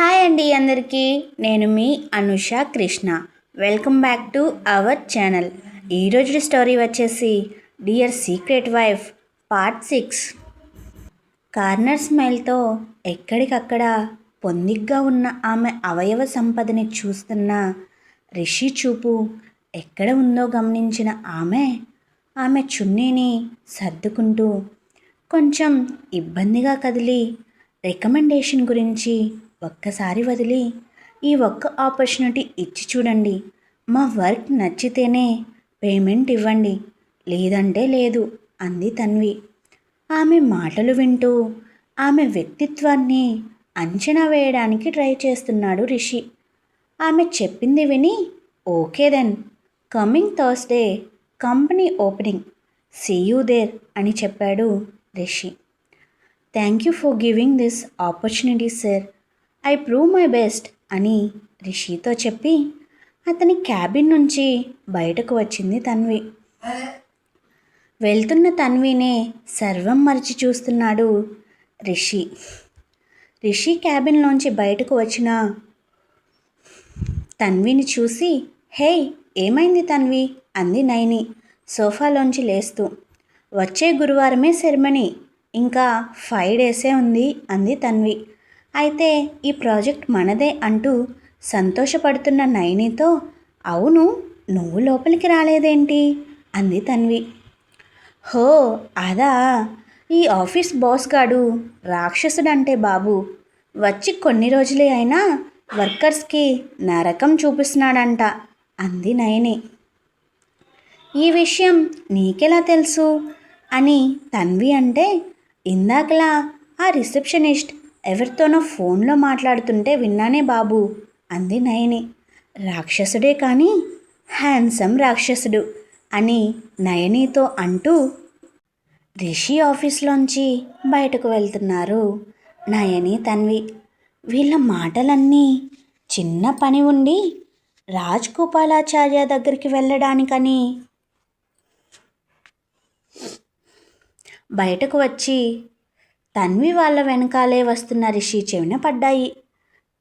Hi అండి అందరికీ. నేను మీ Anusha Krishna. Welcome back to our channel ఈరోజు స్టోరీ వచ్చేసి dear secret wife part six corner స్మైల్తో ఎక్కడికక్కడ పొందిగ్గా ఉన్న ఆమె అవయవ సంపదని చూస్తున్న రిషి చూపు ఎక్కడ ఉందో గమనించిన ఆమె ఆమె చున్నీని సర్దుకుంటూ కొంచెం ఇబ్బందిగా కదిలి రికమెండేషన్ గురించి ఒక్కసారి వదిలి ఈ ఒక్క ఆపర్చునిటీ ఇచ్చి చూడండి. మా వర్క్ నచ్చితేనే పేమెంట్ ఇవ్వండి. లేదంటే లేదు అంది తన్వి. ఆమె మాటలు వింటూ ఆమె వ్యక్తిత్వాన్ని అంచనా వేయడానికి ట్రై చేస్తున్నాడు రిషి. ఆమె చెప్పింది విని okay then. Coming Thursday company opening. See you there అని చెప్పాడు Rishi. Thank you for giving this opportunity sir. I prove my best అని రిషితో చెప్పి అతని క్యాబిన్ నుంచి బయటకు వచ్చింది తన్వి. వెళ్తున్న తన్వినే సర్వం మరిచి చూస్తున్నాడు రిషి. రిషి క్యాబిన్లోంచి బయటకు వచ్చిన తన్విని చూసి హే ఏమైంది తన్వి? అంది నైని సోఫాలోంచి లేస్తూ. వచ్చే గురువారమే సెరమనీ ఇంకా ఫైవ్ డేసే ఉంది అంది తన్వి. అయితే ఈ ప్రాజెక్ట్ మనదే అంటూ సంతోషపడుతున్న నయనితో అవును నువ్వు లోపలికి రాలేదేంటి? అంది తన్వి. హో అదా ఈ ఆఫీస్ బాస్ గాడు రాక్షసుడంటే బాబు. వచ్చి కొన్ని రోజులే అయినా వర్కర్స్కి నరకం చూపిస్తున్నాడంట అంది నయని. ఈ విషయం నీకెలా తెలుసు? అని తన్వి అంటే ఇందాకలా ఆ రిసెప్షనిస్ట్ ఎవరితోనో ఫోన్లో మాట్లాడుతుంటే విన్నానే బాబు అంది నయని. రాక్షసుడే కానీ హ్యాండ్సమ్ రాక్షసుడు అని నయనితో అంటూ రిషి ఆఫీస్లోంచి బయటకు వెళ్తున్నారు నయని తన్వి. వీళ్ళ మాటలన్నీ చిన్న పని ఉండి రాజ్ గోపాలాచార్య దగ్గరికి వెళ్ళడానికని బయటకు వచ్చి తన్వి వాళ్ళ వెనకాలే వస్తున్న రిషి చెవిన పడ్డాయి.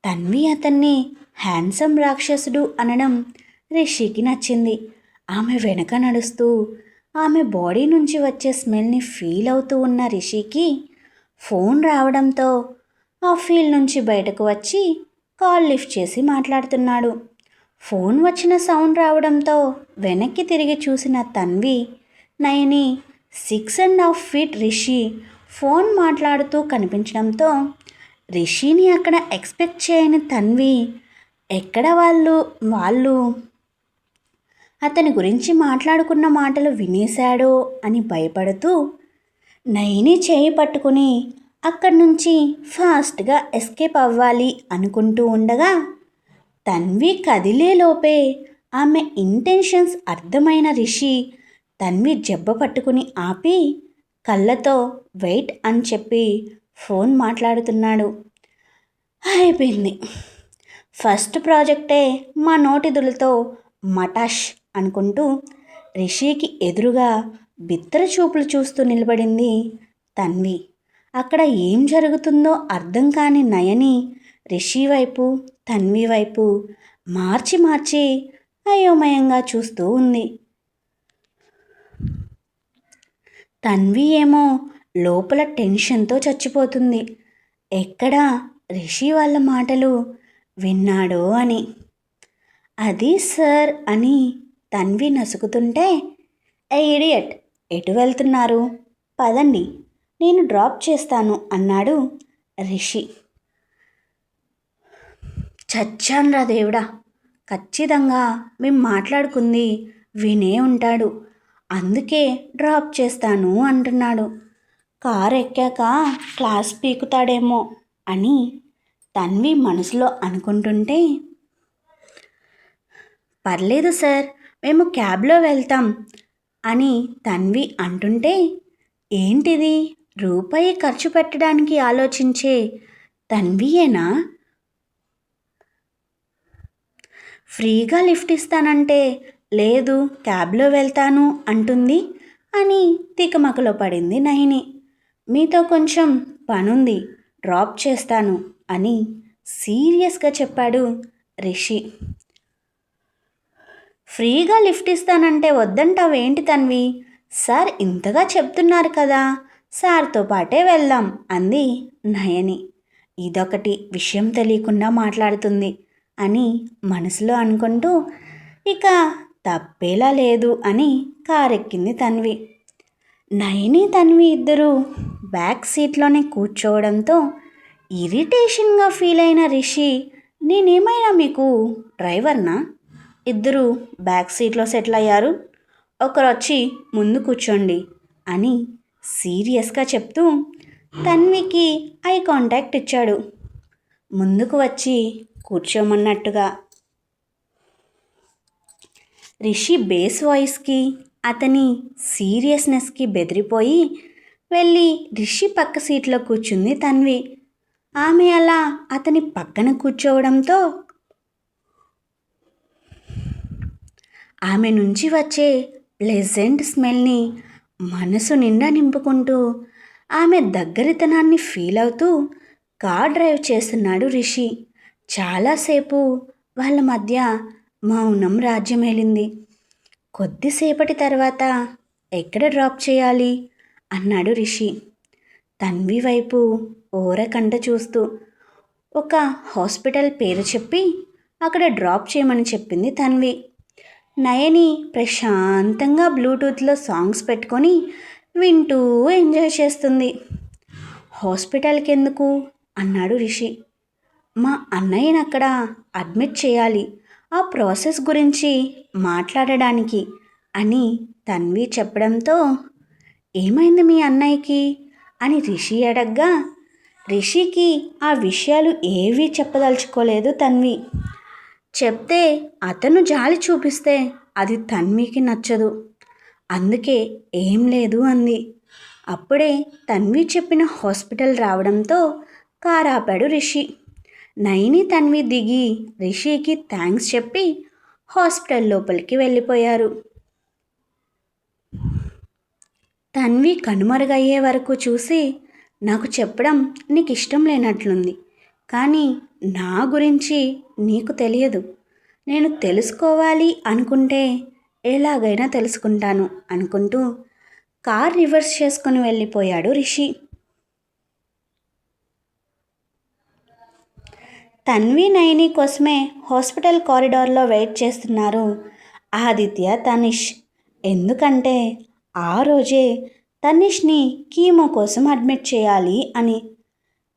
తన్వి అతన్ని హ్యాండ్సమ్ రాక్షసుడు అనడం రిషికి నచ్చింది. ఆమె వెనక నడుస్తూ ఆమె బాడీ నుంచి వచ్చే స్మెల్ని ఫీల్ అవుతూ ఉన్న రిషికి ఫోన్ రావడంతో ఆ ఫీల్ నుంచి బయటకు వచ్చి కాల్ లిఫ్ట్ చేసి మాట్లాడుతున్నాడు. ఫోన్ వచ్చిన సౌండ్ రావడంతో వెనక్కి తిరిగి చూసిన Tanvi Nayani six and half feet Rishi phone మాట్లాడుతూ కనిపించడంతో రిషిని అక్కడ ఎక్స్పెక్ట్ చేయని తన్వి ఎక్కడ వాళ్ళు వాళ్ళు? అతని గురించి మాట్లాడుకున్న మాటలు వినేశాడో అని భయపడుతూ నయని చేయి పట్టుకుని అక్కడి నుంచి ఫాస్ట్గా ఎస్కేప్ అవ్వాలి అనుకుంటూ ఉండగా తన్వి కదిలేలోపే ఆమె ఇంటెన్షన్స్ అర్థమైన రిషి తన్వి జబ్బ పట్టుకుని ఆపి కళ్ళతో వెయిట్ అని చెప్పి ఫోన్ మాట్లాడుతున్నాడు. అయిపోయింది. ఫస్ట్ ప్రాజెక్టే మా నోటిదులతో మటాష్ అనుకుంటూ రిషికి ఎదురుగా బిత్తర చూపులు చూస్తూ నిలబడింది తన్వి. అక్కడ ఏం జరుగుతుందో అర్థం కాని నయని రిషి వైపు తన్వి వైపు మార్చి మార్చి అయోమయంగా చూస్తూ ఉంది. తన్వి ఏమో లోపల టెన్షన్తో చచ్చిపోతుంది. ఎక్కడా రిషి వాళ్ళ మాటలు విన్నాడో అని. అది సార్ అని తన్వి నసుకుతుంటే ఏ ఇడియట్ ఎటు వెళ్తున్నారు? పదండి నేను డ్రాప్ చేస్తాను అన్నాడు రిషి. చచ్చాన్రా దేవుడా ఖచ్చితంగా మేము మాట్లాడుకుంది వినే ఉంటాడు. అందుకే డ్రాప్ చేస్తాను అంటున్నాడు. కారు ఎక్కాక క్లాస్ పీకుతాడేమో అని తన్వి మనసులో అనుకుంటుంటే పర్లేదు సార్ మేము క్యాబ్లో వెళ్తాం అని తన్వి అంటుంటే ఏంటిది? రూపాయి ఖర్చు పెట్టడానికి ఆలోచించే తన్వియేనా? ఫ్రీగా లిఫ్ట్ ఇస్తానంటే లేదు క్యాబ్లో వెళ్తాను అంటుంది అని తికమకలో పడింది నయని మీతో కొంచెం పనుంది డ్రాప్ చేస్తాను అని సీరియస్గా చెప్పాడు రిషి. ఫ్రీగా లిఫ్ట్ ఇస్తానంటే వద్దంటావేంటి తన్వి? సార్ ఇంతగా చెప్తున్నారు కదా సార్తో పాటే వెళ్దాం అంది నయని. ఇదొకటి విషయం తెలియకుండా మాట్లాడుతుంది అని మనసులో అనుకుంటూ ఇక తప్పేలా లేదు అని కారెక్కింది తన్వి. నయని తన్వి ఇద్దరూ బ్యాక్ సీట్లోనే కూర్చోవడంతో ఇరిటేషన్గా ఫీల్ అయిన రిషి నేనేమైనా మీకు డ్రైవర్నా? ఇద్దరు బ్యాక్ సీట్లో సెటిల్ అయ్యారు. ఒకరు వచ్చి ముందు కూర్చోండి అని సీరియస్గా చెప్తూ తన్వికి ఐ కాంటాక్ట్ ఇచ్చాడు. ముందుకు వచ్చి కూర్చోమన్నట్టుగా రిషి బేస్ వాయిస్కి అతని సీరియస్నెస్కి బెదిరిపోయి వెళ్ళి రిషి పక్క సీట్లో కూర్చుంది తన్వి. ఆమె అలా అతని పక్కన కూర్చోవడంతో ఆమె నుంచి వచ్చే ప్లెజెంట్ స్మెల్ని మనసు నిండా నింపుకుంటూ ఆమె దగ్గరితనాన్ని ఫీల్ అవుతూ కార్ డ్రైవ్ చేస్తున్నాడు రిషి. చాలాసేపు వాళ్ళ మధ్య మౌనం రాజ్యమేలింది. కొద్దిసేపటి తర్వాత ఎక్కడ డ్రాప్ చేయాలి? అన్నాడు రిషి. తన్వి వైపు ఓరకంట చూస్తూ ఒక హాస్పిటల్ పేరు చెప్పి అక్కడ డ్రాప్ చేయమని చెప్పింది తన్వి. నయని ప్రశాంతంగా బ్లూటూత్లో సాంగ్స్ పెట్టుకొని వింటూ ఎంజాయ్ చేస్తుంది. హాస్పిటల్కి ఎందుకు అన్నాడు రిషి. మా అన్నయ్యని అక్కడ అడ్మిట్ చేయాలి. ఆ ప్రాసెస్ గురించి మాట్లాడడానికి అని తన్వి చెప్పడంతో ఏమైంది మీ అన్నయ్యకి? అని రిషి అడగ్గా రిషికి ఆ విషయాలు ఏవీ చెప్పదలుచుకోలేదు తన్వి. చెప్తే అతను జాలి చూపిస్తే అది తన్వికి నచ్చదు. అందుకే ఏం లేదు అంది. అప్పుడే తన్వి చెప్పిన హాస్పిటల్ రావడంతో కారాపాడు రిషి. నైని తన్వి దిగి రిషికి థ్యాంక్స్ చెప్పి హాస్పిటల్ లోపలికి వెళ్ళిపోయారు. తన్వి కనుమరుగయ్యే వరకు చూసి నాకు చెప్పడం నీకు ఇష్టం లేనట్లుంది. కానీ నా గురించి నీకు తెలియదు. నేను తెలుసుకోవాలి అనుకుంటే ఎలాగైనా తెలుసుకుంటాను అనుకుంటూ కార్ రివర్స్ చేసుకుని వెళ్ళిపోయాడు రిషి. తన్వి నయని కోసమే హాస్పిటల్ కారిడార్లో వెయిట్ చేస్తున్నారు. ఆదిత్య తనిష్. ఎందుకంటే ఆ రోజే తనిష్ని కీమో కోసం అడ్మిట్ చేయాలి అని.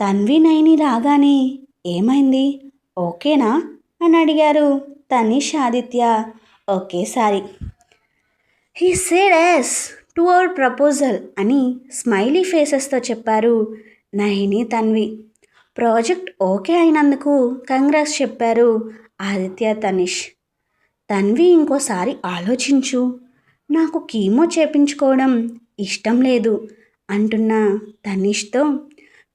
తన్వి నయని రాగానే ఏమైంది? ఓకేనా? అని అడిగారు తనిష్ ఆదిత్య. ఒకేసారి. He said yes to our proposal అని స్మైలీ ఫేసెస్తో చెప్పారు నహిని తన్వి. ప్రాజెక్ట్ ఓకే అయినందుకు కంగ్రాస్ చెప్పారు ఆదిత్య తనిష్. తన్వి ఇంకోసారి ఆలోచించు. నాకు కీమో చేపించుకోవడం ఇష్టం లేదు అంటున్న తనిష్తో.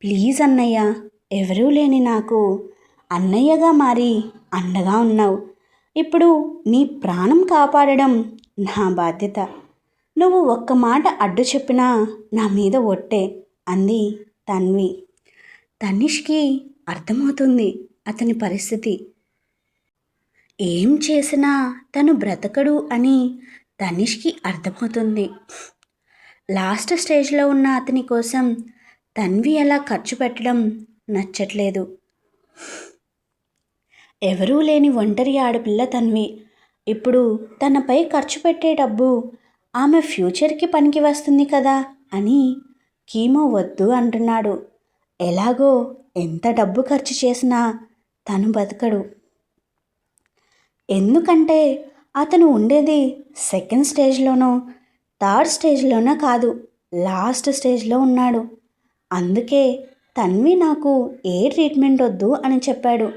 ప్లీజ్ అన్నయ్య ఎవరూ లేని నాకు అన్నయ్యగా మారి అండగా ఉన్నావు. ఇప్పుడు నీ ప్రాణం కాపాడడం నా బాధ్యత. నువ్వు ఒక్క మాట అడ్డు చెప్పినా నా మీద ఒట్టే అంది తన్వి. తనిష్కి అర్థమవుతుంది అతని పరిస్థితి. ఏం చేసినా తను బ్రతకడు అని తనిష్కి అర్థమవుతుంది. లాస్ట్ స్టేజ్లో ఉన్న అతని కోసం తన్వి అలా ఖర్చు పెట్టడం నచ్చట్లేదు. ఎవరూ లేని ఒంటరి ఆడపిల్ల తన్వి. ఇప్పుడు తనపై ఖర్చు పెట్టే డబ్బు ఆమె ఫ్యూచర్కి పనికి వస్తుంది కదా అని కీమో వద్దు అంటున్నాడు. ఎలాగో ఎంత డబ్బు ఖర్చు చేసినా తను బతకడు. ఎందుకంటే అతను ఉండేది సెకండ్ స్టేజ్లోనో థర్డ్ స్టేజ్లోనో కాదు లాస్ట్ స్టేజ్లో ఉన్నాడు. అందుకే తన్వి నాకు ఏ ట్రీట్మెంట్ వద్దు అని చెప్పాడు.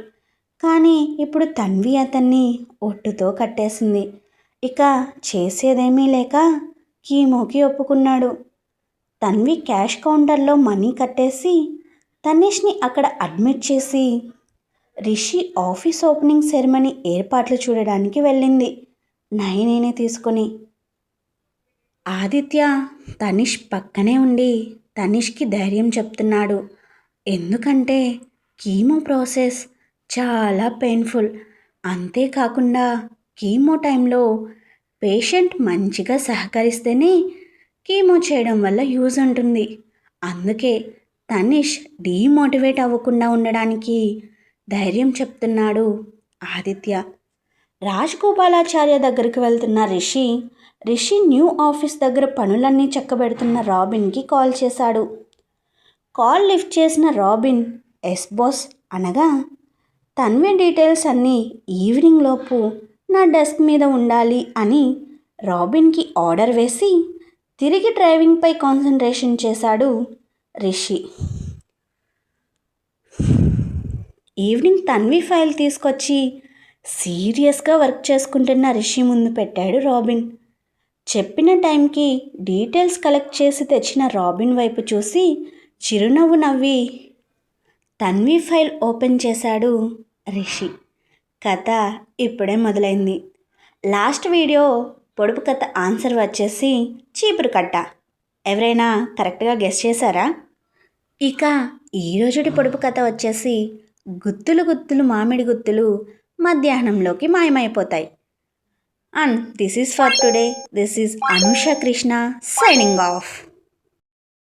కానీ ఇప్పుడు తన్వి అతన్ని ఒట్టుతో కట్టేసింది. ఇక చేసేదేమీ లేక కీమోకి ఒప్పుకున్నాడు. తన్వి క్యాష్ కౌంటర్లో మనీ కట్టేసి తనీష్ని అక్కడ అడ్మిట్ చేసి రిషి ఆఫీస్ ఓపెనింగ్ సెరమనీ ఏర్పాట్లు చూడడానికి వెళ్ళింది. నయనేనే తీసుకొని ఆదిత్య తనిష్ పక్కనే ఉండి తనిష్కి ధైర్యం చెప్తున్నాడు. ఎందుకంటే కీమో ప్రాసెస్ చాలా పెయిన్ఫుల్. అంతేకాకుండా కీమో టైంలో పేషెంట్ మంచిగా సహకరిస్తేనే కీమో చేయడం వల్ల యూజ్ ఉంటుంది. అందుకే తనిష్ డీమోటివేట్ అవ్వకుండా ఉండడానికి ధైర్యం చెప్తున్నాడు ఆదిత్య. రాజ్ గోపాలాచార్య దగ్గరికి వెళ్తున్న రిషి రిషి న్యూ ఆఫీస్ దగ్గర పనులన్నీ చక్కబెడుతున్న రాబిన్కి కాల్ చేశాడు. కాల్ లిఫ్ట్ చేసిన రాబిన్ ఎస్ బాస్ అనగా తన్వి డీటెయిల్స్ అన్నీ ఈవినింగ్ లోపు నా డెస్క్ మీద ఉండాలి అని రాబిన్కి ఆర్డర్ వేసి తిరిగి డ్రైవింగ్పై కాన్సన్ట్రేషన్ చేశాడు రిషి. ఈవినింగ్ తన్వి ఫైల్ తీసుకొచ్చి సీరియస్గా వర్క్ చేసుకుంటున్న రిషి ముందు పెట్టాడు రాబిన్. చెప్పిన టైంకి డీటెయిల్స్ కలెక్ట్ చేసి తెచ్చిన రాబిన్ వైపు చూసి చిరునవ్వు నవ్వి తన్వి ఫైల్ ఓపెన్ చేశాడు రిషి. కథ ఇప్పుడే మొదలైంది. లాస్ట్ వీడియో పొడుపు కథ ఆన్సర్ వచ్చేసి చీపురు కట్ట. ఎవరైనా కరెక్ట్గా గెస్ చేశారా? ఇక ఈరోజుటి పొడుపు కథ వచ్చేసి గుత్తులు గుత్తులు మామిడి గుత్తులు మధ్యాహ్నంలోకి మాయమైపోతాయి. And this is for today this is Anusha Krishna signing off